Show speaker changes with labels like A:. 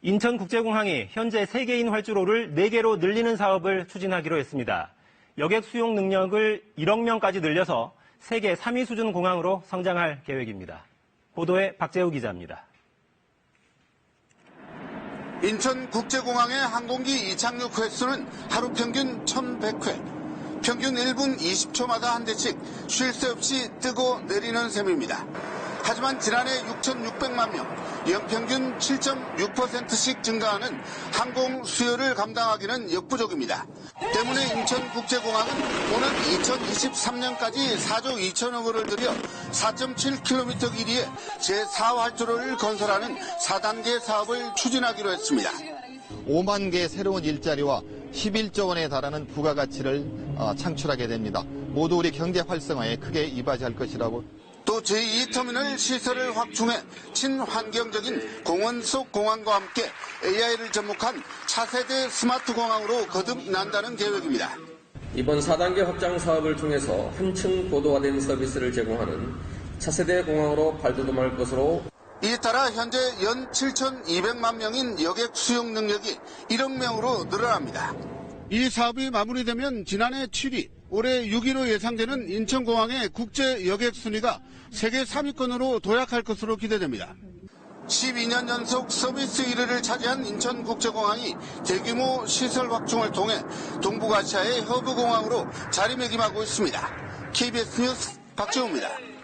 A: 인천국제공항이 현재 세계인 활주로를 4개로 늘리는 사업을 추진하기로 했습니다. 여객 수용 능력을 1억 명까지 늘려서 세계 3위 수준 공항으로 성장할 계획입니다. 보도에 박재우 기자입니다.
B: 인천국제공항의 항공기 이착륙 횟수는 하루 평균 1100회. 평균 1분 20초마다 한 대씩 쉴 새 없이 뜨고 내리는 셈입니다. 하지만 지난해 6,600만 명, 연평균 7.6%씩 증가하는 항공 수요를 감당하기는 역부족입니다. 때문에 인천국제공항은 오는 2023년까지 4조 2천억 원을 들여 4.7km 길이의 제4활주로를 건설하는 4단계 사업을 추진하기로 했습니다.
C: 5만 개의 새로운 일자리와 11조 원에 달하는 부가가치를 어, 창출하게 됩니다. 모두 우리 경제 활성화에 크게 이바지할 것이라고
B: 또 제2터미널 시설을 확충해 친환경적인 공원 속 공항과 함께 AI를 접목한 차세대 스마트 공항으로 거듭난다는 계획입니다.
D: 이번 4단계 확장 사업을 통해서 한층 고도화된 서비스를 제공하는 차세대 공항으로 발돋움할 것으로
B: 이에 따라 현재 연 7,200만 명인 여객 수용 능력이 1억 명으로 늘어납니다. 이 사업이 마무리되면 지난해 7위, 올해 6위로 예상되는 인천공항의 국제 여객 순위가 세계 3위권으로 도약할 것으로 기대됩니다. 12년 연속 서비스 1위를 차지한 인천국제공항이 대규모 시설 확충을 통해 동북아시아의 허브 공항으로 자리매김하고 있습니다. KBS 뉴스 박재호입니다.